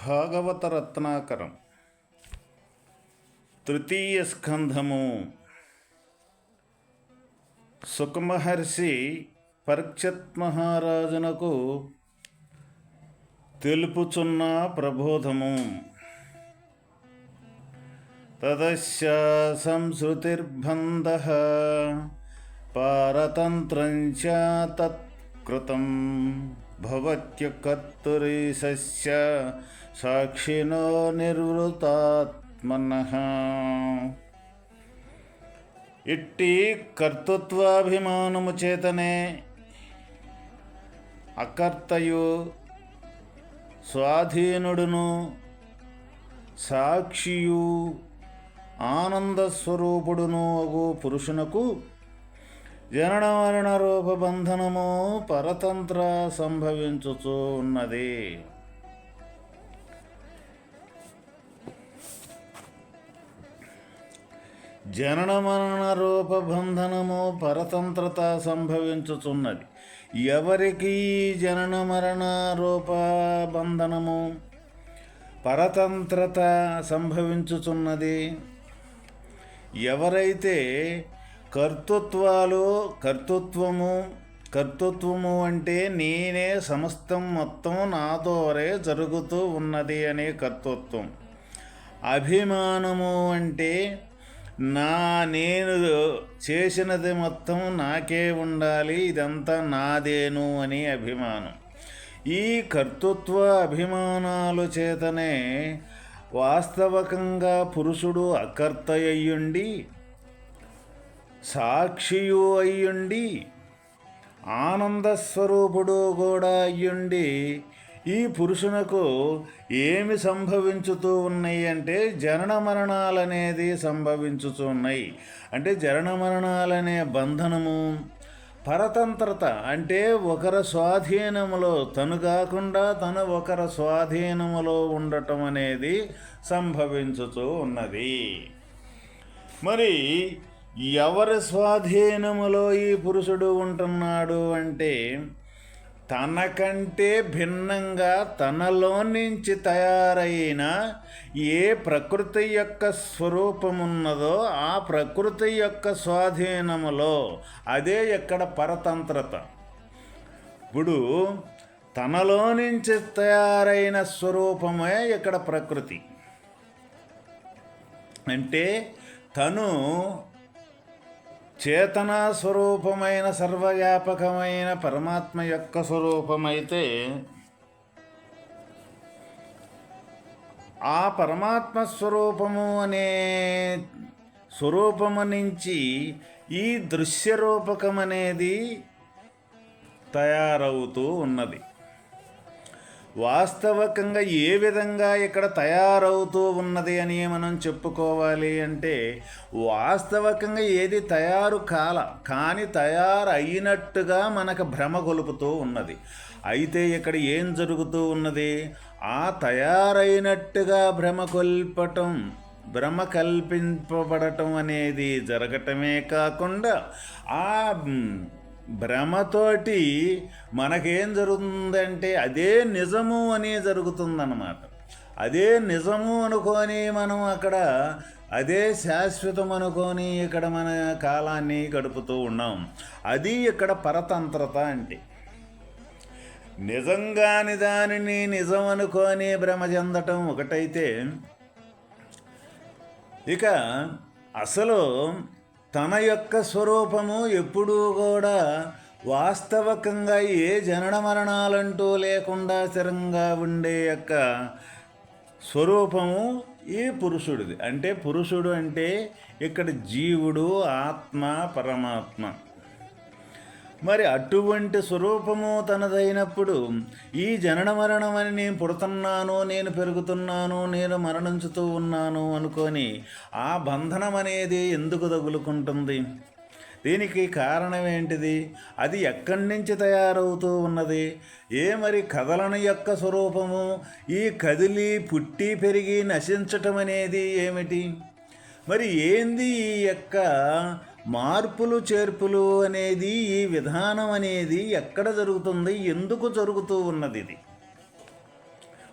భాగవత రత్నాకరం తృతీయ స్కంధము సుఖమహర్షి పరీక్షత్ మహారాజునకు తెలుపుచున్న ప్రబోధము తదస్య సంశ్రుతిర్బంధ పారతంత్రం చ తత్కృతం భవత్యకర్తురీశస్య సాక్షినో నిర్వృతాత్మనః ఇట్టి కర్తృత్వాభిమానము చేతనే అకర్తయు స్వాధీనుడును సాక్షియు ఆనందస్వరూపుడును అగు పురుషునకు జనన మరణ రూప బంధనము పరతంత్ర సంభవించుచూ ఉన్నది జనన మరణ రూప బంధనము పరతంత్రత సంభవించుచున్నది. ఎవరికి జనన మరణ రూపబంధనము పరతంత్రత సంభవించుచున్నది? ఎవరైతే కర్తృత్వాలు కర్తృత్వము కర్తృత్వము అంటే నేనే సమస్తం మొత్తం నాతోరే జరుగుతూ ఉన్నది అనే కర్తృత్వం. అభిమానము అంటే నా నేను చేసినది మొత్తం నాకే ఉండాలి ఇదంతా నాదేను అని అభిమానం. ఈ కర్తృత్వ అభిమానాలు చేతనే వాస్తవకంగా పురుషుడు అకర్త అయ్యుండి సాక్షియు అయ్యుండి ఆనందస్వరూపుడు కూడా అయ్యుండి ఈ పురుషునకు ఏమి సంభవించుతూ ఉన్నాయి అంటే జనన మరణాలనేది సంభవించుతున్నాయి. అంటే జనన మరణాలనే బంధనము పరతంత్రత అంటే ఒకరి స్వాధీనములో తను కాకుండా తను ఒకరి స్వాధీనములో ఉండటం అనేది సంభవించుతూ ఉన్నది. మరి ఎవరి స్వాధీనములో ఈ పురుషుడు ఉంటున్నాడు అంటే తనకంటే భిన్నంగా తనలో నుంచి తయారైన ఏ ప్రకృతి యొక్క స్వరూపమున్నదో ఆ ప్రకృతి యొక్క స్వాధీనములో అదే ఇక్కడ పరతంత్రత. ఇప్పుడు తనలో నుంచి తయారైన స్వరూపమే ఇక్కడ ప్రకృతి. అంటే తను చేతనా స్వరూపమైన సర్వవ్యాపకమైన పరమాత్మ యొక్క స్వరూపమైతే ఆ పరమాత్మ స్వరూపము అనే స్వరూపము నుంచి ఈ దృశ్య రూపకమనేది తయారవుతూ ఉన్నది. వాస్తవకంగా ఏ విధంగా ఇక్కడ తయారవుతూ ఉన్నది అని మనం చెప్పుకోవాలి అంటే వాస్తవకంగా ఏది తయారు కాల కానీ తయారు అయినట్టుగా మనకు భ్రమ గొలుపుతూ ఉన్నది. అయితే ఇక్కడ ఏం జరుగుతూ ఉన్నది? ఆ తయారైనట్టుగా భ్రమ కొల్పటం భ్రమ కల్పింపబడటం అనేది జరగటమే కాకుండా ఆ భ్రమతోటి మనకేం జరుగుతుందంటే అదే నిజము అని జరుగుతుందన్నమాట. అదే నిజము అనుకొని మనం అక్కడ అదే శాశ్వతం అనుకొని ఇక్కడ మన కాలాన్ని గడుపుతూ ఉన్నాం. అది ఇక్కడ పరతంత్రత అంటే. నిజంగాని దానిని నిజం అనుకొని భ్రమ చెందటం ఒకటైతే ఇక అసలు తన యొక్క స్వరూపము ఎప్పుడూ కూడా వాస్తవకంగా ఏ జనన మరణాలంటూ లేకుండా స్థిరంగా ఉండే యొక్క స్వరూపము ఈ పురుషుడిది. అంటే పురుషుడు అంటే ఇక్కడ జీవుడు ఆత్మ పరమాత్మ. మరి అటువంటి స్వరూపము తనదైనప్పుడు ఈ జనన మరణమని నేను పుడుతున్నాను నేను పెరుగుతున్నాను నేను మరణించుతూ ఉన్నాను అనుకొని ఆ బంధనం అనేది ఎందుకు తగులుకుంటుంది? దీనికి కారణం ఏంటిది? అది ఎక్కడి నుంచి తయారవుతూ ఉన్నది? ఏ మరి కదలని యొక్క స్వరూపము? ఈ కదిలి పుట్టి పెరిగి నశించటం అనేది ఏమిటి? మరి ఏంది ఈ యొక్క మార్పులు చేర్పులు అనేది ఈ విధానం అనేది ఎక్కడ జరుగుతుంది? ఎందుకు జరుగుతూ ఉన్నది ఇది?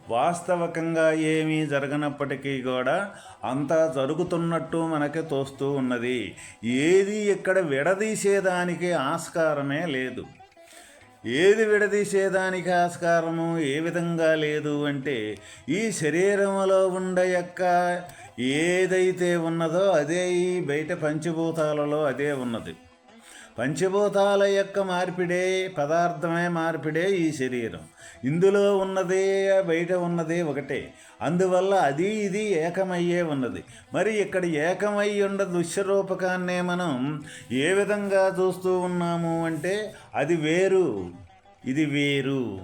వాస్తవకంగా ఏమీ జరగనప్పటికీ కూడా అంతా జరుగుతున్నట్టు మనకి తోస్తూ ఉన్నది. ఏది ఇక్కడ విడదీసేదానికి ఆస్కారమే లేదు. ఏది విడదీసేదానికి ఆస్కారము ఏ విధంగా లేదు అంటే ఈ శరీరంలో ఉండ యొక్క ఏదైతే ఉన్నదో అదే ఈ బయట పంచభూతాలలో అదే ఉన్నది. పంచభూతాల యొక్క మార్పిడే పదార్థమే మార్పిడే ఈ శరీరం. ఇందులో ఉన్నదే బయట ఉన్నదే ఒకటే. అందువల్ల అది ఇది ఏకమయ్యే ఉన్నది. మరి ఇక్కడ ఏకమై ఉన్న దుశ్యరూపకాన్నే మనం ఏ విధంగా చూస్తూ ఉన్నాము అంటే అది వేరు ఇది వేరు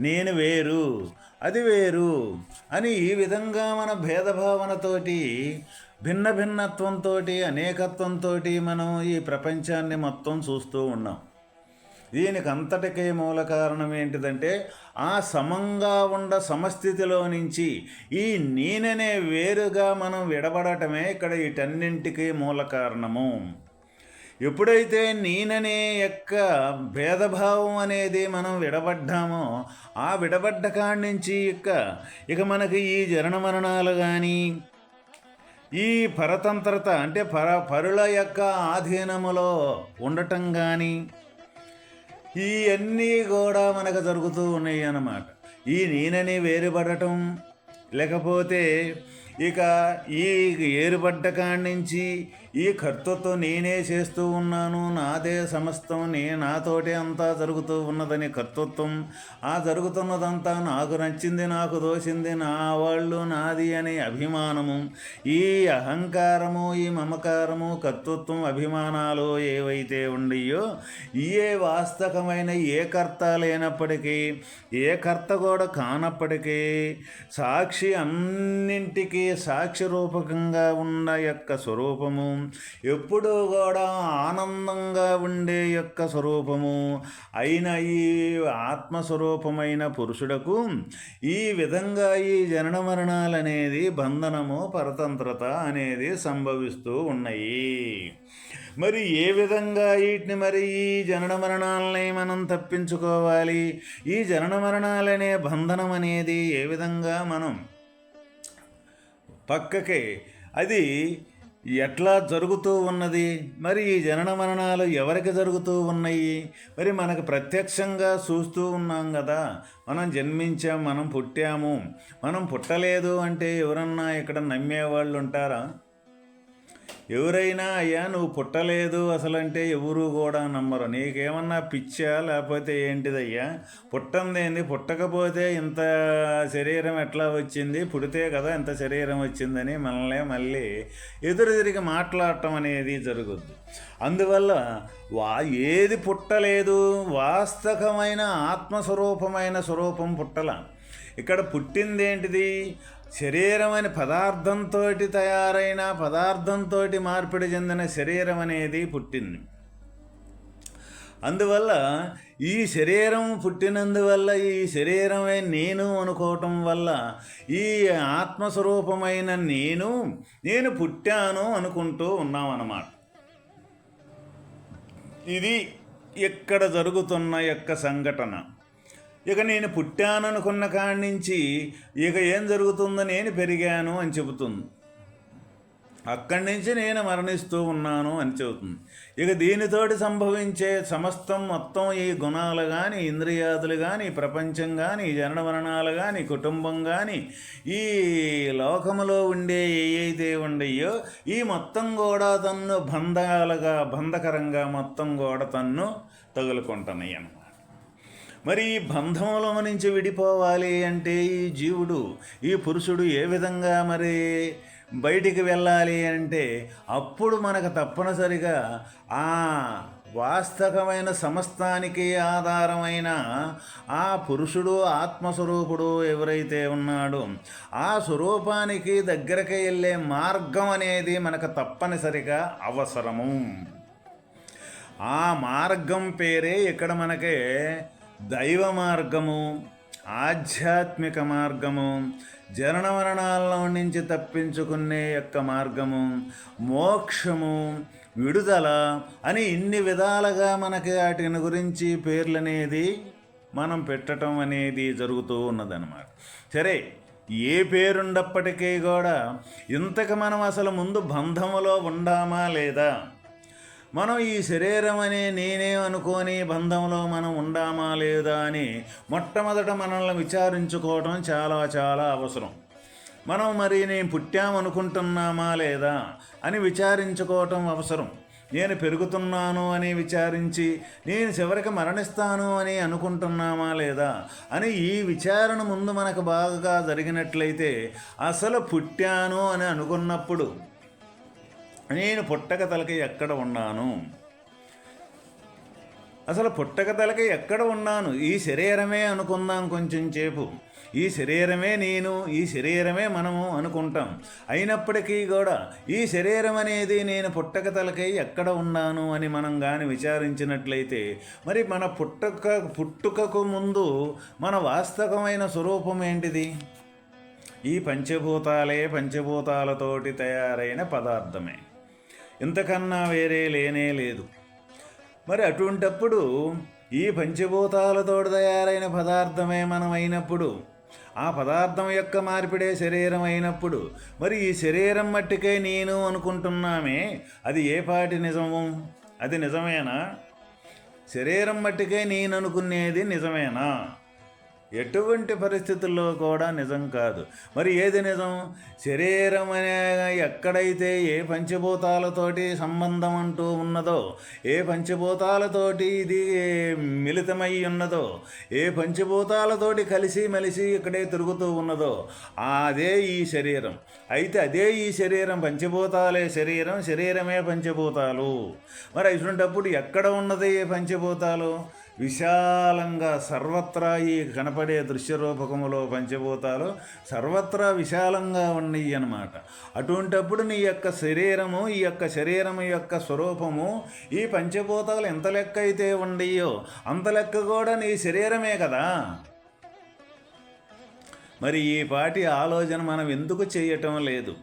నేను వేరు అది వేరు అని ఈ విధంగా మన భేదభావనతోటి భిన్న భిన్నత్వంతో అనేకత్వంతో మనం ఈ ప్రపంచాన్ని మొత్తం చూస్తూ ఉన్నాం. దీనికి అంతటికే మూల కారణం ఏంటిదంటే ఆ సమంగా ఉండ సమస్థితిలో నుంచి ఈ నేననే వేరుగా మనం విడబడటమే ఇక్కడ వీటన్నింటికీ మూల కారణము. ఎప్పుడైతే నేననే యొక్క భేదభావం అనేది మనం విడబడ్డామో ఆ విడబడ్డ కాడి నుంచి ఇక ఇక మనకి ఈ జనన మరణాలు కానీ ఈ పరతంత్రత అంటే పర పరుల యొక్క ఆధీనములో ఉండటం కానీ ఇవన్నీ కూడా మనకు జరుగుతూ ఉన్నాయి అన్నమాట. ఈ నేనని వేరుపడటం లేకపోతే ఇక ఈ ఏరుపడ్డ కాడి నుంచి ఈ కర్తృత్వం నేనే చేస్తూ ఉన్నాను నాదే సమస్తం నే నాతోటే అంతా జరుగుతూ ఉన్నదని కర్తృత్వం. ఆ జరుగుతున్నదంతా నాకు నచ్చింది నాకు దోసింది నా వాళ్ళు నాది అనే అభిమానము. ఈ అహంకారము ఈ మమకారము కర్తృత్వం అభిమానాలు ఏవైతే ఉండయో ఏ వాస్తవమైన ఏ కర్త లేనప్పటికీ ఏ కర్త కూడా కానప్పటికీ సాక్షి అన్నింటికీ సాక్షి రూపకంగా ఉన్న యొక్క స్వరూపము ఎప్పుడూ కూడా ఆనందంగా ఉండే యొక్క స్వరూపము అయిన ఈ ఆత్మస్వరూపమైన పురుషుడకు ఈ విధంగా ఈ జనన మరణాలు అనేది బంధనము పరతంత్రత అనేది సంభవిస్తూ ఉన్నాయి. మరి ఏ విధంగా వీటిని మరి ఈ జనన మరణాలని మనం తప్పించుకోవాలి? ఈ జనన మరణాలనే బంధనం అనేది ఏ విధంగా మనం పక్కకి అది ఎట్లా జరుగుతూ ఉన్నది? మరి ఈ జనన మరణాలు ఎవరికి జరుగుతూ ఉన్నాయి? మరి మనకు ప్రత్యక్షంగా చూస్తూ ఉన్నాం కదా. మనం జన్మించాం మనం పుట్టాము. మనం పుట్టలేదు అంటే ఎవరన్నా ఇక్కడ నమ్మేవాళ్ళు ఉంటారా? ఎవరైనా అయ్యా నువ్వు పుట్టలేదు అసలంటే ఎవరు కూడా నమ్మరు. నీకేమన్నా పిచ్చా లేకపోతే ఏంటిదయ్యా? పుట్టందేంది పుట్టకపోతే ఇంత శరీరం ఎట్లా వచ్చింది? పుడితే కదా ఇంత శరీరం వచ్చిందని మనల్ని మళ్ళీ ఎదురు తిరిగి మాట్లాడటం అనేది జరుగుద్ది. అందువల్ల వా ఏది పుట్టలేదు వాస్తవమైన ఆత్మస్వరూపమైన స్వరూపం పుట్టల. ఇక్కడ పుట్టిందేంటిది? శరీరం అనే పదార్థంతో తయారైన పదార్థంతో మార్పిడి చెందిన శరీరం అనేది పుట్టింది. అందువల్ల ఈ శరీరం పుట్టినందువల్ల ఈ శరీరమే నేను అనుకోవటం వల్ల ఈ ఆత్మస్వరూపమైన నేను నేను పుట్టాను అనుకుంటూ ఉన్నామన్నమాట. ఇది ఇక్కడ జరుగుతున్న యొక్క సంఘటన. ఇక నేను పుట్టాననుకున్న కాడి నుంచి ఇక ఏం జరుగుతుందో నేను పెరిగాను అని చెబుతుంది. అక్కడి నుంచి నేను మరణిస్తూ ఉన్నాను అని చెబుతుంది. ఇక దీనితోటి సంభవించే సమస్తం మొత్తం ఈ గుణాలు కానీ ఇంద్రియాదులు కానీ ప్రపంచం కానీ జనన మరణాలు కానీ కుటుంబం కానీ ఈ లోకములో ఉండే ఏవైతే ఉండయో ఈ మొత్తం కూడా తన్ను బంధాలుగా బంధకరంగా మొత్తం కూడా తన్ను తగులుకుంటున్నాయి అన్నమాట మరి ఈ బంధంలో నుంచి విడిపోవాలి అంటే ఈ జీవుడు ఈ పురుషుడు ఏ విధంగా మరి బయటికి వెళ్ళాలి అంటే అప్పుడు మనకు తప్పనిసరిగా ఆ వాస్తవమైన సమస్తానికి ఆధారమైన ఆ పురుషుడు ఆత్మస్వరూపుడు ఎవరైతే ఉన్నాడో ఆ స్వరూపానికి దగ్గరకి వెళ్ళే మార్గం అనేది మనకు తప్పనిసరిగా అవసరము. ఆ మార్గం పేరే ఇక్కడ మనకి దైవ మార్గము ఆధ్యాత్మిక మార్గము జనన మరణాల్లో నుంచి తప్పించుకునే యొక్క మార్గము మోక్షము విడుదల అని ఇన్ని విధాలుగా మనకి వాటిని గురించి పేర్లనేది మనం పెట్టడం అనేది జరుగుతూ ఉన్నదన్నమాట. సరే ఏ పేరుండప్పటికీ కూడా ఇంతకు మనం అసలు ముందు బంధములో ఉండామా లేదా? మనం ఈ శరీరం అనే నేనే అనుకోని బంధంలో మనం ఉండామా లేదా అని మొట్టమొదట మనల్ని విచారించుకోవడం చాలా చాలా అవసరం. మనం మరి నేను పుట్టామనుకుంటున్నామా లేదా అని విచారించుకోవటం అవసరం. నేను పెరుగుతున్నాను అని విచారించి నేను చివరికి మరణిస్తాను అని అనుకుంటున్నామా లేదా అని ఈ విచారణ ముందు మనకు బాగా జరిగినట్లయితే అసలు పుట్టాను అని అనుకున్నప్పుడు నేను పుట్టక తలక ఎక్కడ ఉన్నాను? అసలు పుట్టక తలక ఎక్కడ ఉన్నాను? ఈ శరీరమే అనుకుందాం కొంచెం సేపు ఈ శరీరమే నేను ఈ శరీరమే మనము అనుకుంటాం. అయినప్పటికీ కూడా ఈ శరీరం అనేది నేను పుట్టక తలకై ఎక్కడ ఉన్నాను అని మనం కానీ విచారించినట్లయితే మరి మన పుట్టక పుట్టుకకు ముందు మన వాస్తవమైన స్వరూపం ఏంటిది? ఈ పంచభూతాలే పంచభూతాలతోటి తయారైన పదార్థమే. ఇంతకన్నా వేరే లేనే లేదు. మరి అటువంటప్పుడు ఈ పంచభూతాలతో తయారైన పదార్థమే మనం అయినప్పుడు ఆ పదార్థం యొక్క మార్పిడే శరీరం అయినప్పుడు మరి ఈ శరీరం మట్టికే నేను అనుకుంటున్నామే అది ఏ పాటి నిజము? అది నిజమేనా? శరీరం మట్టికే నేను అనుకునేది నిజమేనా? ఎటువంటి పరిస్థితుల్లో కూడా నిజం కాదు. మరి ఏది నిజం? శరీరం అనే ఎక్కడైతే ఏ పంచభూతాలతోటి సంబంధం అంటూ ఉన్నదో ఏ పంచభూతాలతోటి ఇది మిళితమై ఉన్నదో ఏ పంచభూతాలతోటి కలిసి మెలిసి ఇక్కడే తిరుగుతూ ఉన్నదో అదే ఈ శరీరం. అయితే అదే ఈ శరీరం పంచభూతాలే శరీరం శరీరమే పంచభూతాలు. మరి అటువంటప్పుడు ఎక్కడ ఉన్నది ఏ పంచభూతాలు? విశాలంగా సర్వత్రా ఈ కనపడే దృశ్యరూపకములో పంచభూతాలు సర్వత్రా విశాలంగా ఉన్నాయి అన్నమాట. అటువంటప్పుడు నీ యొక్క శరీరము ఈ యొక్క శరీరము యొక్క స్వరూపము ఈ పంచభూతాలు ఎంత లెక్క అయితే ఉండయో అంత లెక్క కూడా నీ శరీరమే కదా. మరి ఈ పాటి ఆలోచన మనం ఎందుకు చేయటం లేదు?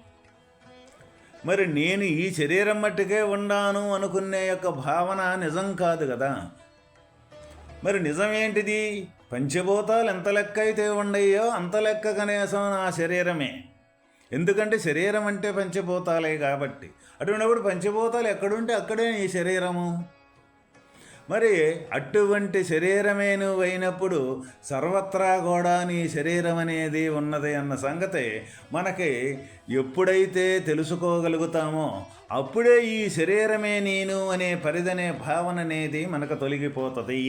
మరి నేను ఈ శరీరం మట్టుకే ఉన్నాను అనుకునే యొక్క భావన నిజం కాదు కదా. మరి నిజమేంటిది? పంచభూతాలు ఎంత లెక్క అయితే ఉండయో అంత లెక్క కనీసం నా శరీరమే. ఎందుకంటే శరీరం అంటే పంచభూతాలే కాబట్టి. అటువంటిప్పుడు పంచభూతాలు ఎక్కడుంటే అక్కడే నీ శరీరము. మరి అటువంటి శరీరమే నువ్వైనప్పుడు అయినప్పుడు సర్వత్రా కూడా నీ శరీరం అనేది ఉన్నది అన్న సంగతి మనకి ఎప్పుడైతే తెలుసుకోగలుగుతామో అప్పుడే ఈ శరీరమే నేను అనే పరిదనే భావన అనేది మనకు తొలగిపోతుంది.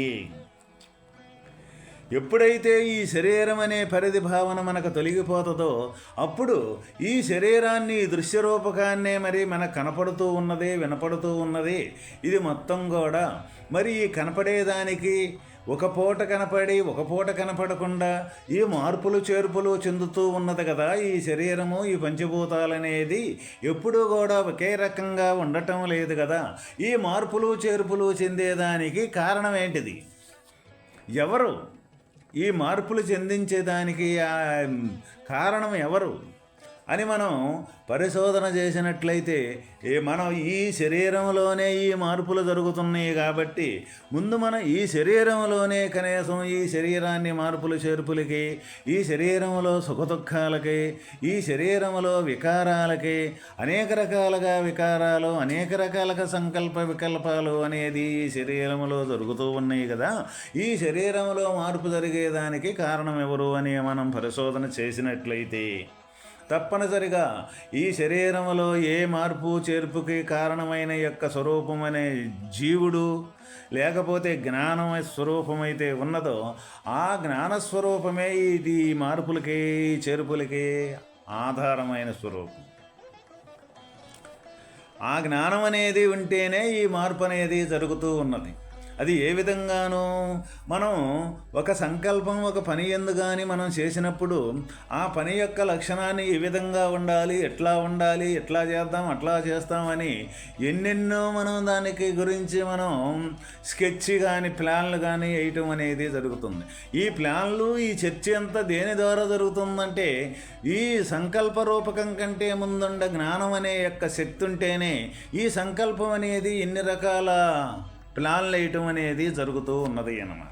ఎప్పుడైతే ఈ శరీరం అనే పరిధి భావన మనకు తొలగిపోతుందో అప్పుడు ఈ శరీరాన్ని దృశ్య రూపకాన్నే మరి మనకు కనపడుతూ ఉన్నది వినపడుతూ ఉన్నది. ఇది మొత్తం కూడా మరి ఈ కనపడేదానికి ఒక పూట కనపడి ఒక పూట కనపడకుండా ఈ మార్పులు చేర్పులు చెందుతూ ఉన్నది కదా ఈ శరీరము ఈ పంచభూతాలనేది. ఎప్పుడూ కూడా ఒకే రకంగా ఉండటం లేదు కదా. ఈ మార్పులు చేర్పులు చెందేదానికి కారణం ఏంటిది? ఎవరు? ఈ మార్పులు చెందించేదానికి కారణం ఎవరు? అని మనం పరిశోధన చేసినట్లయితే ఏ మనం ఈ శరీరంలోనే ఈ మార్పులు జరుగుతున్నాయి కాబట్టి ముందు మనం ఈ శరీరంలోనే కనీసం ఈ శరీరాన్ని మార్పులు చేర్పులకి ఈ శరీరంలో సుఖదుఖాలకి ఈ శరీరంలో వికారాలకి అనేక రకాలుగా వికారాలు అనేక రకాలుగా సంకల్ప వికల్పాలు అనేది ఈ శరీరంలో జరుగుతూ ఉన్నాయి కదా. ఈ శరీరంలో మార్పు జరిగేదానికి కారణం ఎవరు అని మనం పరిశోధన చేసినట్లయితే తప్పనిసరిగా ఈ శరీరంలో ఏ మార్పు చేర్పుకి కారణమైన యొక్క స్వరూపం అనే జీవుడు లేకపోతే జ్ఞానం స్వరూపమైతే ఉన్నదో ఆ జ్ఞానస్వరూపమే ఇది మార్పులకి చేర్పులకి ఆధారమైన స్వరూపం. ఆ జ్ఞానం అనేది ఉంటేనే ఈ మార్పు అనేది జరుగుతూ ఉన్నది. అది ఏ విధంగానూ మనం ఒక సంకల్పం ఒక పని ఎందు కానీ మనం చేసినప్పుడు ఆ పని యొక్క లక్షణాన్ని ఏ విధంగా ఉండాలి ఎట్లా ఉండాలి ఎట్లా చేద్దాం అట్లా చేస్తామని ఎన్నెన్నో మనం దానికి గురించి మనం స్కెచ్ కానీ ప్లాన్లు కానీ వేయటం అనేది జరుగుతుంది. ఈ ప్లాన్లు ఈ చర్చ అంతా దేని ద్వారా జరుగుతుందంటే ఈ సంకల్ప రూపకం కంటే ముందుండ జ్ఞానం అనే యొక్క శక్తి ఉంటేనే ఈ సంకల్పం అనేది ఎన్ని రకాల ప్లాన్లు వేయటం అనేది జరుగుతూ ఉన్నది అన్నమాట.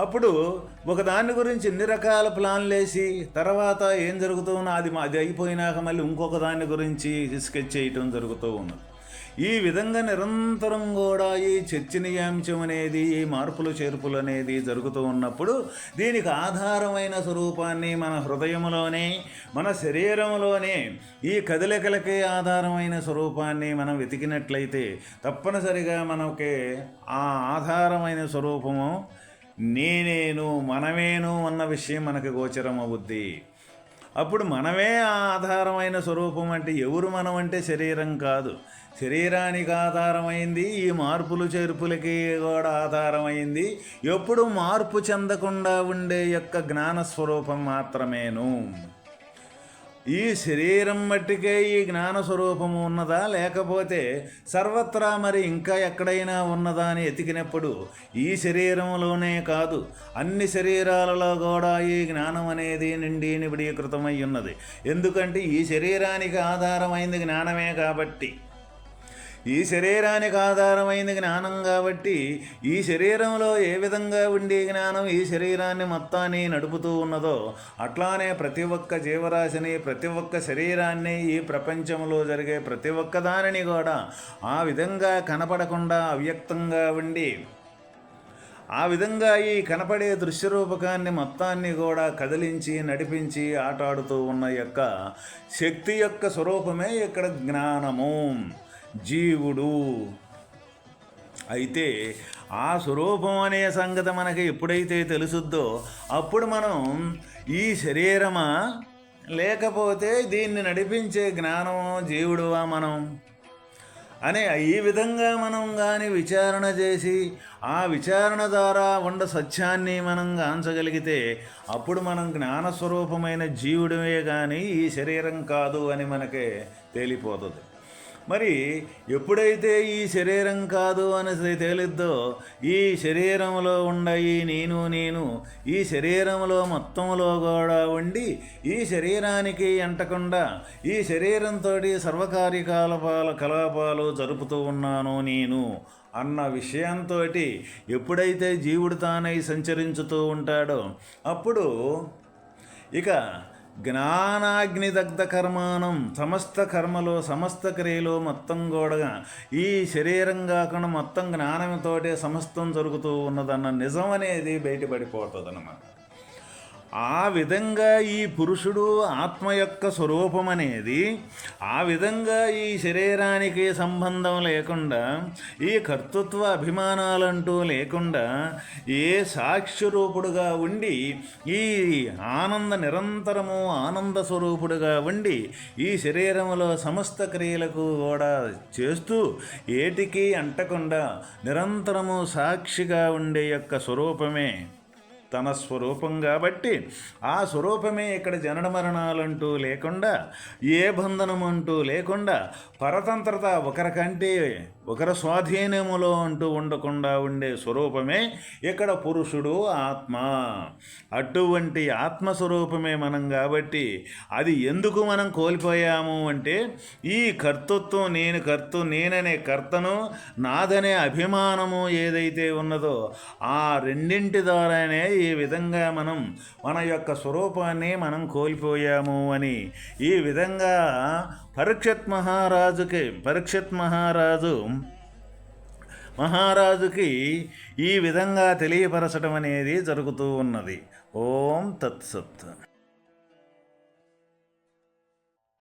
అప్పుడు ఒక దాని గురించి ఎన్ని రకాల ప్లాన్లు వేసి తర్వాత ఏం జరుగుతుందో అది అది అయిపోయినాక మళ్ళీ ఇంకొక దాని గురించి స్కెచ్ చేయటం జరుగుతూ ఉన్నది. ఈ విధంగా నిరంతరం కూడా ఈ చర్చనీయాంశం అనేది ఈ మార్పులు చేర్పులు అనేది జరుగుతూ ఉన్నప్పుడు దీనికి ఆధారమైన స్వరూపాన్ని మన హృదయంలోనే మన శరీరంలోనే ఈ కదలికలకే ఆధారమైన స్వరూపాన్ని మనం వెతికినట్లయితే తప్పనిసరిగా మనకి ఆ ఆధారమైన స్వరూపము నేనేను మనమేను అన్న విషయం మనకు గోచరం అవుద్ది అప్పుడు మనమే ఆ ఆధారమైన స్వరూపం అంటే ఎవరు మనం అంటే శరీరం కాదు. శరీరానికి ఆధారమైంది ఈ మార్పులు చేర్పులకి కూడా ఆధారమైంది. ఎప్పుడు మార్పు చెందకుండా ఉండే యొక్క జ్ఞానస్వరూపం మాత్రమేను. ఈ శరీరం మట్టికే ఈ జ్ఞానస్వరూపము ఉన్నదా? లేకపోతే సర్వత్రా మరి ఇంకా ఎక్కడైనా ఉన్నదా అని ఎతికినప్పుడు ఈ శరీరంలోనే కాదు అన్ని శరీరాలలో కూడా ఈ జ్ఞానం అనేది నిండి నిబిడీకృతమై ఉన్నది. ఎందుకంటే ఈ శరీరానికి ఆధారమైంది జ్ఞానమే కాబట్టి. ఈ శరీరానికి ఆధారమైన జ్ఞానం కాబట్టి ఈ శరీరంలో ఏ విధంగా ఉండే జ్ఞానం ఈ శరీరాన్ని మొత్తాన్ని నడుపుతూ ఉన్నదో అట్లానే ప్రతి ఒక్క జీవరాశిని ప్రతి ఒక్క శరీరాన్ని ఈ ప్రపంచంలో జరిగే ప్రతి ఒక్క దానిని కూడా ఆ విధంగా కనపడకుండా అవ్యక్తంగా ఉండి ఆ విధంగా ఈ కనపడే దృశ్యరూపకాన్ని మొత్తాన్ని కూడా కదిలించి నడిపించి ఆటాడుతూ ఉన్న యొక్క శక్తి యొక్క స్వరూపమే ఇక్కడ జ్ఞానము. జీవుడు. అయితే ఆ స్వరూపం అనే సంగతి మనకి ఎప్పుడైతే తెలుసుద్దో అప్పుడు మనం ఈ శరీరమా లేకపోతే దీన్ని నడిపించే జ్ఞానం జీవుడువా మనం? అనే ఈ విధంగా మనం కానీ విచారణ చేసి ఆ విచారణ ద్వారా ఉండ సత్యాన్ని మనం గాంచగలిగితే అప్పుడు మనం జ్ఞానస్వరూపమైన జీవుడమే కానీ ఈ శరీరం కాదు అని మనకే తేలిపోతుంది. మరి ఎప్పుడైతే ఈ శరీరం కాదు అనేసి తేలిద్దో ఈ శరీరంలో ఉండ ఈ నేను నేను ఈ శరీరంలో మొత్తంలో కూడా ఉండి ఈ శరీరానికి ఎంటకుండా ఈ శరీరంతో సర్వకార్యకలాపాల కలాపాలు జరుపుతూ ఉన్నాను నేను అన్న విషయంతో ఎప్పుడైతే జీవుడు తానై సంచరించుతూ ఉంటాడో అప్పుడు ఇక జ్ఞానాగ్నిదగ్ధ కర్మానం సమస్త కర్మలో సమస్త క్రియలో మొత్తం కూడా ఈ శరీరం కాకుండా మొత్తం జ్ఞానంతోటే సమస్తం జరుగుతూ ఉన్నదన్న నిజం అనేది బయటపడిపోతుంది అన్నమాట ఆ విధంగా ఈ పురుషుడు ఆత్మ యొక్క స్వరూపం అనేది ఆ విధంగా ఈ శరీరానికి సంబంధం లేకుండా ఈ కర్తృత్వ అభిమానాలంటూ లేకుండా ఏ సాక్ష్యరూపుడుగా ఉండి ఈ ఆనంద నిరంతరము ఆనంద స్వరూపుడుగా ఉండి ఈ శరీరంలో సమస్త క్రియలకు కూడా చేస్తూ ఏటికి అంటకుండా నిరంతరము సాక్షిగా ఉండే యొక్క స్వరూపమే. తన స్వరూపం కాబట్టి ఆ స్వరూపమే ఇక్కడ జనన మరణాలంటూ లేకుండా ఏ బంధనం అంటూ లేకుండా పరతంత్రత ఒకరికంటే ఒకరి స్వాధీనములో అంటూ ఉండకుండా ఉండే స్వరూపమే ఇక్కడ పురుషుడు ఆత్మ. అటువంటి ఆత్మస్వరూపమే మనం కాబట్టి అది ఎందుకు మనం కోల్పోయాము అంటే ఈ కర్తృత్వం నేను కర్త నేననే కర్తను నాదనే అభిమానము ఏదైతే ఉన్నదో ఆ రెండింటి ద్వారానే ఈ విధంగా మనం మన యొక్క స్వరూపాన్ని మనం కోల్పోయాము అని ఈ విధంగా పరీక్షత్ మహారాజుకి పరీక్షత్ మహారాజు మహారాజుకి ఈ విధంగా తెలియపరచడం అనేది జరుగుతూ ఉన్నది. ఓం తత్సత్.